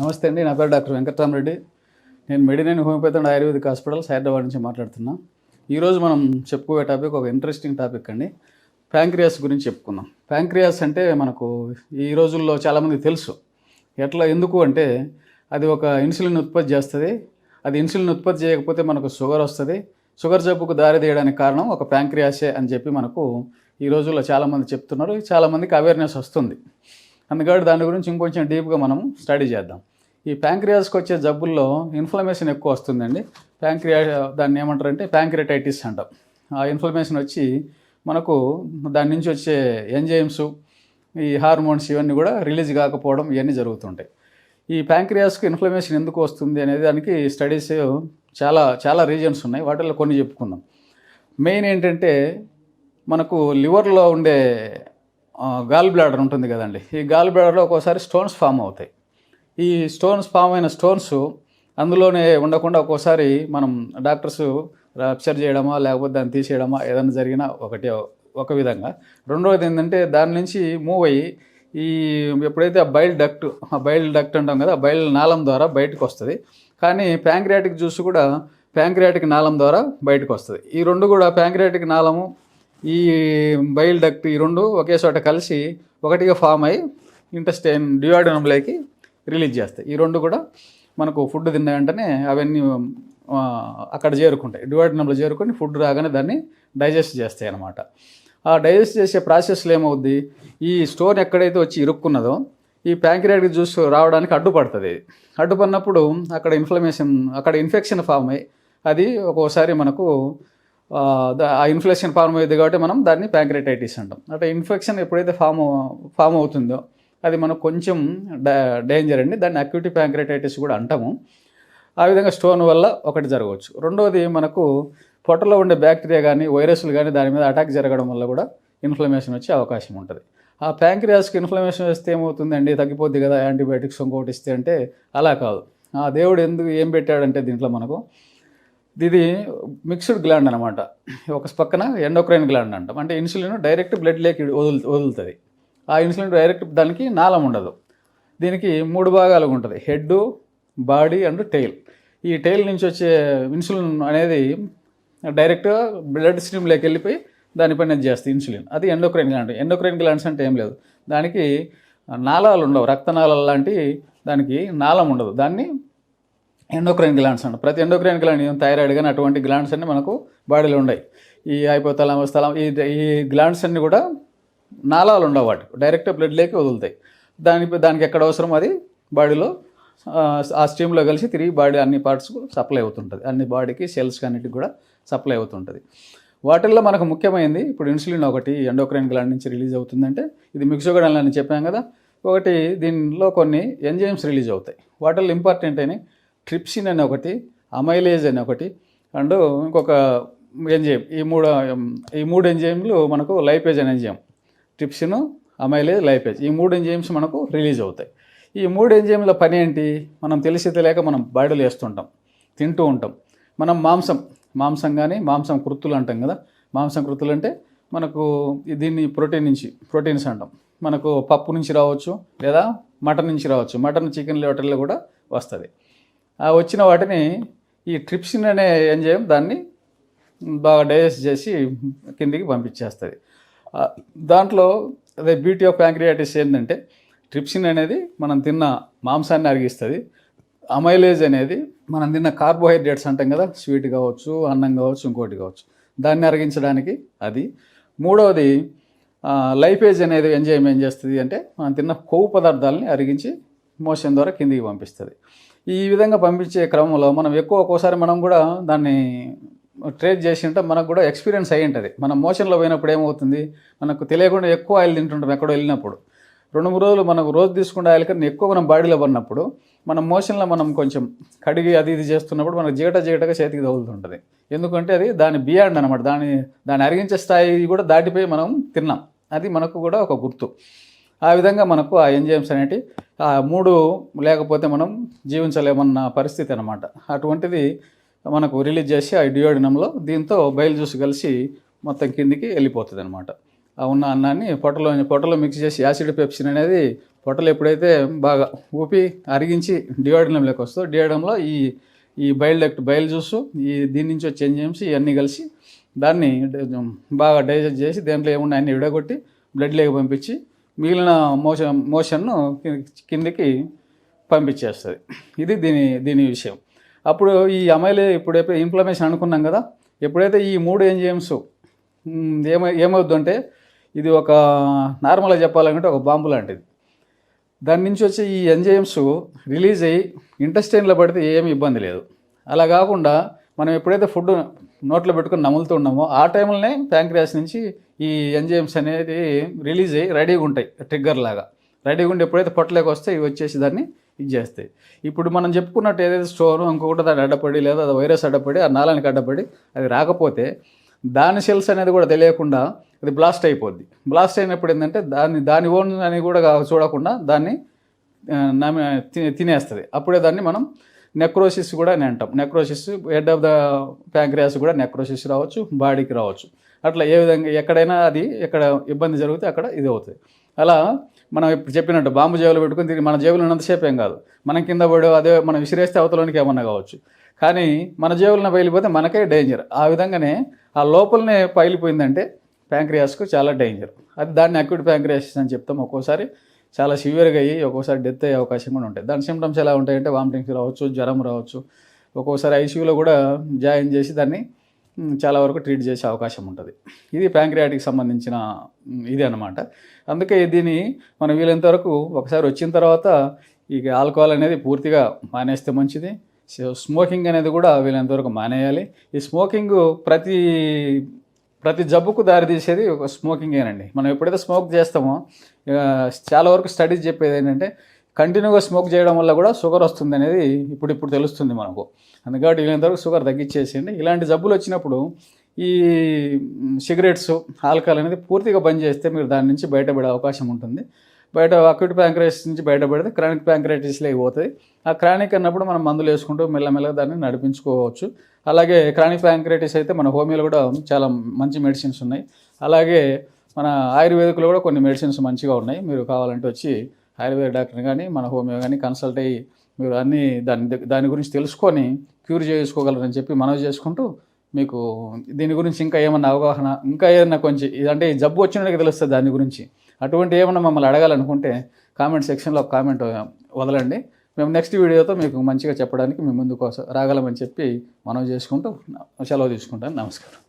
నమస్తే అండి నా పేరు డాక్టర్ వెంకటరామరెడ్డి. నేను Medinine homeopathy and ayurvedic hospital Hyderabad నుంచి మాట్లాడుతున్నా. ఈరోజు మనం చెప్పుకోవే టాపిక్ ఒక ఇంట్రెస్టింగ్ టాపిక్ అండి. ప్యాంక్రియాస్ గురించి చెప్పుకుందాం. ప్యాంక్రియాస్ అంటే మనకు ఈ రోజుల్లో చాలామంది తెలుసు. ఎట్లా ఎందుకు అంటే అది ఒక ఇన్సులిన్ ఉత్పత్తి చేస్తుంది. అది ఇన్సులిన్ ఉత్పత్తి చేయకపోతే మనకు షుగర్ వస్తుంది. షుగర్ జబ్బుకు దారి తీయడానికి కారణం ఒక ప్యాంక్రియాసే అని చెప్పి మనకు ఈ రోజుల్లో చాలామంది చెప్తున్నారు. చాలామందికి అవేర్నెస్ వస్తుంది. అందుకని దాని గురించి ఇంకొంచెం డీప్గా మనం స్టడీ చేద్దాం. ఈ ప్యాంక్రియాస్కి వచ్చే జబ్బుల్లో ఇన్ఫ్లమేషన్ ఎక్కువ వస్తుందండి. ప్యాంక్రియా దాన్ని ఏమంటారంటే ప్యాంక్రియాటైటిస్ అంటాం. ఆ ఇన్ఫ్లమేషన్ వచ్చి మనకు దాని నుంచి వచ్చే ఎంజైమ్స్ ఈ హార్మోన్స్ ఇవన్నీ కూడా రిలీజ్ కాకపోవడం ఇవన్నీ జరుగుతుంటాయి. ఈ ప్యాంక్రియాస్కి ఇన్ఫ్లమేషన్ ఎందుకు వస్తుంది అనేది దానికి స్టడీస్ చాలా చాలా రీజన్స్ ఉన్నాయి. వాటిల్లో కొన్ని చెప్పుకుందాం. మెయిన్ ఏంటంటే మనకు లివర్లో ఉండే గాల్ బ్లాడర్ ఉంటుంది కదండి. ఈ గాల్ బ్లాడర్లో ఒక్కోసారి స్టోన్స్ ఫామ్ అవుతాయి. ఈ స్టోన్స్ ఫామ్ అయిన స్టోన్స్ అందులోనే ఉండకుండా ఒక్కోసారి మనం డాక్టర్స్ రప్చర్ చేయడమా లేకపోతే దాన్ని తీసేయడమా ఏదైనా జరిగినా ఒకటి ఒక విధంగా. రెండవది ఏంటంటే దాని నుంచి మూవ్ అయ్యి ఈ ఎప్పుడైతే ఆ బైల్ డక్ట్ ఆ బైల్ డక్ట్ అంటాం కదా బైల్ నాళం ద్వారా బయటకు వస్తుంది. కానీ ప్యాంక్రియాటిక్ జ్యూస్ కూడా ప్యాంక్రియాటిక్ నాళం ద్వారా బయటకు వస్తుంది. ఈ రెండు కూడా ప్యాంక్రియాటిక్ నాళము ఈ బైల్ డక్ట్ ఈ రెండు ఒకే చోట కలిసి ఒకటిగా ఫామ్ అయ్యి ఇంటెస్టైన్ డియోడనంలోకి రిలీజ్ చేస్తాయి. ఈ రెండు కూడా మనకు ఫుడ్ తిన్న వెంటనే అవన్నీ అక్కడ చేరుకుంటాయి. డివాడనంలో చేరుకొని ఫుడ్ రాగానే దాన్ని డైజెస్ట్ చేస్తాయి అన్నమాట. ఆ డైజెస్ట్ చేసే ప్రాసెస్లో ఏమవుద్ది? ఈ స్టోన్ ఎక్కడైతే వచ్చి ఇరుక్కున్నదో ఈ ప్యాంక్రియాటిక్ జ్యూస్ రావడానికి అడ్డుపడుతుంది. అడ్డుపడినప్పుడు అక్కడ ఇన్ఫ్లమేషన్ అక్కడ ఇన్ఫెక్షన్ ఫామ్ అయ్యి అది ఒక్కోసారి మనకు ఆ, ఇన్ఫ్లేషన్ ఇన్ఫ్లెక్షన్ ఫామ్ అయ్యింది కాబట్టి మనం దాన్ని ప్యాంక్రెటైటిస్ అంటాం. అంటే ఇన్ఫెక్షన్ ఎప్పుడైతే ఫామ్ ఫామ్ అవుతుందో అది మనకు కొంచెం డేంజర్ అండి. దాన్ని అక్యూటీ ప్యాంక్రెటైటిస్ కూడా అంటాము. ఆ విధంగా స్టోన్ వల్ల ఒకటి జరగవచ్చు. రెండవది మనకు పొట్టలో ఉండే బ్యాక్టీరియా కానీ వైరస్లు కానీ దాని మీద అటాక్ జరగడం వల్ల కూడా ఇన్ఫ్లమేషన్ వచ్చే అవకాశం ఉంటుంది. ఆ ప్యాంక్రియాస్కి ఇన్ఫ్లమేషన్ వస్తే ఏమవుతుందండి? తగ్గిపోద్ది కదా యాంటీబయాటిక్స్ ఇంకోటి ఇస్తే అంటే అలా కాదు. ఆ దేవుడు ఎందుకు ఏం పెట్టాడంటే దీంట్లో మనకు ఇది మిక్స్డ్ గ్లాండ్ అనమాట ఒక పక్కన ఎండోక్రైన్ గ్లాండ్ అంటాం. అంటే ఇన్సులిన్ డైరెక్ట్ బ్లడ్ లేకి వదులు వదులుతుంది. ఆ ఇన్సులిన్ డైరెక్ట్ దానికి నాళం ఉండదు. దీనికి మూడు భాగాలుగా ఉంటుంది. Head body and tail. ఈ టైల్ నుంచి వచ్చే ఇన్సులిన్ అనేది డైరెక్ట్గా బ్లడ్ స్ట్రీమ్లోకి వెళ్ళిపోయి దానిపైన చేస్తుంది ఇన్సులిన్. అది ఎండోక్రైన్ గ్లాండ్. ఎండోక్రైన్ గ్లాండ్స్ అంటే ఏం లేదు. దానికి నాళాలు ఉండవు. రక్తనాళాలు లాంటి దానికి నాళం ఉండదు. దాన్ని ఎండోక్రైన్ గ్లాండ్స్ అండి. ప్రతి ఎండోక్రైన్ గ్లాండ్ థైరాయిడ్ కానీ అటువంటి గ్లాండ్స్ అన్నీ మనకు బాడీలో ఉన్నాయి ఈ హైపోతలామస్ తలం ఈ ఈ గ్లాండ్స్ అన్నీ కూడా నాళాలు ఉండవు వాటి. డైరెక్ట్ బ్లడ్లోకి వదులుతాయి. దాని దానికి ఎక్కడ అవసరం అది? బాడీలో ఆ, స్టీమ్లో కలిసి తిరిగి బాడీ అన్ని పార్ట్స్కు సప్లై అవుతుంటుంది. అన్ని బాడీకి సెల్స్ అన్నిటికి కూడా సప్లై అవుతుంటుంది. వాటిల్లో మనకు ముఖ్యమైనది ఇప్పుడు ఇన్సులిన్ ఒకటి ఎండోక్రైన్ గ్లాండ్ నుంచి రిలీజ్ అవుతుందంటే ఇది మిక్సోగడల్ అని చెప్పాం కదా. ఒకటి దీనిలో కొన్ని ఎంజైమ్స్ రిలీజ్ అవుతాయి. వాటిల్లో ఇంపార్టెంట్ అని ట్రిప్సిన్ అని ఒకటి అమైలేజ్ అని ఒకటి అండ్ ఇంకొక ఎంజైమ్ ఈ మూడు ఈ మూడు ఎంజైమ్లు మనకు లైపేజ్ అని ఎంజైమ్. Trypsin amylase lipase. ఈ మూడు ఎంజైమ్స్ మనకు రిలీజ్ అవుతాయి. ఈ మూడు ఎంజైమ్ల పని ఏంటి? మనం తెలిసి తెలియక మనం బాడీలో వేస్తుంటాం తింటూ ఉంటాం. మనం మాంసం మాంసం కానీ మాంసం కృత్తులు అంటాం కదా. మాంసం కృత్తులు అంటే మనకు దీన్ని ప్రోటీన్ నుంచి ప్రోటీన్స్ అంటాం. మనకు పప్పు నుంచి రావచ్చు లేదా మటన్ నుంచి రావచ్చు. మటన్ చికెన్ వాటిల్లో కూడా వస్తుంది. వచ్చిన వాటిని ఈ ట్రిప్సిన్ అనే ఎంజైమ్ దాన్ని బాగా డైజెస్ట్ చేసి కిందికి పంపించేస్తుంది. దాంట్లో అదే బ్యూటీ ఆఫ్ ప్యాంక్రియాటిస్ ఏంటంటే ట్రిప్సిన్ అనేది మనం తిన్న మాంసాన్ని అరిగిస్తుంది. అమైలేజ్ అనేది మనం తిన్న కార్బోహైడ్రేట్స్ అంటాం కదా స్వీట్ కావచ్చు అన్నం కావచ్చు ఇంకోటి కావచ్చు దాన్ని అరిగించడానికి అది. మూడవది ఆ, లైపేజ్ అనేది ఎంజైమ్ ఏం చేస్తుంది అంటే మనం తిన్న కొవ్వు పదార్థాలని అరిగించి మోషన్ ద్వారా కిందికి పంపిస్తుంది. ఈ విధంగా పంపించే క్రమంలో మనం ఎక్కువ ఒక్కోసారి మనం కూడా దాన్ని ట్రేడ్ చేసి ఉంటే మనకు కూడా ఎక్స్పీరియన్స్ అయ్యి ఉంటుంది. మనం మోషన్లో పోయినప్పుడు ఏమవుతుంది? మనకు తెలియకుండా ఎక్కువ ఆయిల్ తింటుంటాం ఎక్కడో వెళ్ళినప్పుడు. రెండు మూడు రోజులు మనకు రోజు తీసుకునే ఆయిల్ కన్నా ఎక్కువ మనం బాడీలో పడినప్పుడు మన మోషన్లో మనం కొంచెం కడిగి అది ఇది చేస్తున్నప్పుడు మనకు జీగట జీగటగా చేతికి తగులుతుంటుంది. ఎందుకంటే అది దాని బియాండ్ అనమాట దాని దాన్ని అరిగించే స్థాయి కూడా దాటిపోయి మనం తిన్నాం. అది మనకు కూడా ఒక గుర్తు. ఆ విధంగా మనకు ఆ ఎంజైమ్స్ అనేటి ఆ మూడు లేకపోతే మనం జీవించలేమన్న పరిస్థితి అనమాట అటువంటిది మనకు రిలీజ్ చేసి ఆ డియోడినంలో దీంతో బయలు జ్యూస్ కలిసి మొత్తం కిందికి వెళ్ళిపోతుంది అనమాట ఆ ఉన్న అన్నాన్ని పొట్టలో పొట్టలో మిక్స్ చేసి యాసిడ్ పెప్సిన్ అనేది పొట్టలు ఎప్పుడైతే బాగా ఊపి అరిగించి డియోడినంలోకి వస్తుందో డియోడంలో ఈ ఈ బయల్ డక్ట్ బయల్ జ్యూస్ ఈ దీని నుంచి వచ్చే ఎంజైమ్స్ ఇవన్నీ కలిసి దాన్ని బాగా డైజెస్ట్ చేసి దాంట్లో ఏమున్నాయి విడగొట్టి బ్లడ్లోకి పంపించి మిగిలిన మోషన్ మోషన్ను కిందికి పంపించేస్తుంది. ఇది దీని దీని విషయం. అప్పుడు ఈ అమ్మాయిలు ఇప్పుడు ఇంప్లమేషన్ ఇన్ఫ్లమేషన్ అనుకున్నాం కదా ఎప్పుడైతే ఈ మూడు ఎంజిఎమ్స్ ఏమై ఏమవుద్దంటే ఇది ఒక నార్మల్గా చెప్పాలంటే ఒక బాంబు లాంటిది. దాని నుంచి వచ్చే ఈ ఎంజైమ్స్ రిలీజ్ అయ్యి ఇంటెస్టైన్లో పడితే ఏమి ఇబ్బంది లేదు. అలా కాకుండా మనం ఎప్పుడైతే ఫుడ్ నోట్లో పెట్టుకుని నములుతూ ఉన్నామో. ఆ టైంలోనే ప్యాంక్రియాస్ నుంచి ఈ ఎంజైమ్స్ అనేది రిలీజ్ అయ్యి రెడీగా ఉంటాయి. ట్రిగ్గర్ లాగా. రెడీగా ఉండి ఎప్పుడైతే పొట్టలేక వస్తే ఇవి వచ్చేసి దాన్ని ఇది చేస్తాయి. ఇప్పుడు మనం చెప్పుకున్నట్టు ఏదైతే స్టోన్ ఇంకొకటి దాన్ని అడ్డపడి లేదా అది వైరస్ అడ్డపడి ఆ నాళానికి అడ్డపడి అది రాకపోతే దాని సెల్స్ అనేది కూడా తెలియకుండా అది బ్లాస్ట్ అయిపోద్ది. బ్లాస్ట్ అయినప్పుడు ఏంటంటే దాన్ని దాని ఓన్ అని కూడా చూడకుండా దాన్ని తినేస్తుంది. అప్పుడే దాన్ని మనం నెక్రోసిస్ కూడా అని అంటాం. Necrosis head of the pancreas కూడా నెక్రోసిస్ రావచ్చు బాడీకి రావచ్చు. అట్లా ఏ విధంగా ఎక్కడైనా అది ఎక్కడ ఇబ్బంది జరిగితే అక్కడ ఇది అవుతుంది అలా మనం ఇప్పుడు చెప్పినట్టు బాంబు జేబులు పెట్టుకుని తిరిగి మన జేబులు ఉన్నంతసేపు ఏం కాదు. మనం కింద పడి అదే మనం విసిరేస్తే అవతలోనికి ఏమన్నా కావచ్చు. కానీ మన జేబులను పగిలిపోతే మనకే డేంజర్ ఆ విధంగానే ఆ లోపలనే పగిలిపోయిందంటే ప్యాంక్రియాస్కు చాలా డేంజర్ అది దాన్ని అక్యూట్ ప్యాంక్రియాసిస్ అని చెప్తాం ఒక్కోసారి. చాలా సివియర్గా అయ్యి ఒక్కోసారి డెత్ అయ్యే అవకాశం కూడా ఉంటాయి దాని సిమ్టమ్స్ ఎలా ఉంటాయంటే వామిటింగ్స్ రావచ్చు జ్వరం రావచ్చు. ఒక్కోసారి ఐసీయూలో కూడా జాయిన్ చేసి దాన్ని చాలా వరకు ట్రీట్ చేసే అవకాశం ఉంటుంది. ఇది ప్యాంక్రియాటిక్ సంబంధించిన ఇది అనమాట అందుకే దీన్ని మనం వీలైనంత వరకు ఒకసారి వచ్చిన తర్వాత ఈ ఆల్కహాల్ అనేది పూర్తిగా మానేస్తే మంచిది. స్మోకింగ్ అనేది కూడా వీలైనంత వరకు మానేయాలి. ఈ స్మోకింగ్ ప్రతి ప్రతి జబ్బుకు దారితీసేది ఒక స్మోకింగేనండి మనం ఎప్పుడైతే స్మోక్ చేస్తామో చాలా వరకు స్టడీస్ చెప్పేది ఏంటంటే కంటిన్యూగా స్మోక్ చేయడం వల్ల కూడా షుగర్ వస్తుంది అనేది ఇప్పుడు ఇప్పుడు తెలుస్తుంది మనకు. అందుకని వీళ్ళంతవరకు షుగర్ తగ్గించేసేయండి. ఇలాంటి జబ్బులు వచ్చినప్పుడు ఈ సిగరెట్స్ ఆల్కహాల్ అనేది పూర్తిగా బంద్ చేస్తే మీరు దాని నుంచి బయటపడే అవకాశం ఉంటుంది. బయట అక్యూట్ ప్యాంక్రైటిస్ నుంచి బయటపడితే క్రానిక్ ప్యాంక్రైటిస్లోకి పోతుంది ఆ క్రానిక్ అన్నప్పుడు మనం మందులు వేసుకుంటూ మెల్లమెల్లగా దాన్ని నడిపించుకోవచ్చు. అలాగే క్రానిక్ ప్యాంక్రైటిస్ అయితే మన హోమియోలో కూడా చాలా మంచి మెడిసిన్స్ ఉన్నాయి. అలాగే మన ఆయుర్వేదిక్లో కూడా కొన్ని మెడిసిన్స్ మంచిగా ఉన్నాయి. మీరు కావాలంటే వచ్చి ఆయుర్వేద డాక్టర్ కానీ మన హోమియో కానీ కన్సల్ట్ అయ్యి మీరు అన్నీ దాని దాని గురించి తెలుసుకొని క్యూర్ చేసుకోగలరని చెప్పి మనవి చేసుకుంటూ మీకు దీని గురించి ఇంకా ఏమన్నా అవగాహన ఇంకా ఏదన్నా కొంచెం అంటే జబ్బు వచ్చినట్టుగా తెలుస్తుంది దాని గురించి. అటువంటి ఏమన్నా మమ్మల్ని అడగాలనుకుంటే కామెంట్ సెక్షన్లో కామెంట్ వదలండి. మేము నెక్స్ట్ వీడియోతో మీకు మంచిగా చెప్పడానికి మేము ముందుకు రాగలమని చెప్పి మనం చేసుకుంటూ సెలవు తీసుకుంటాను. నమస్కారం.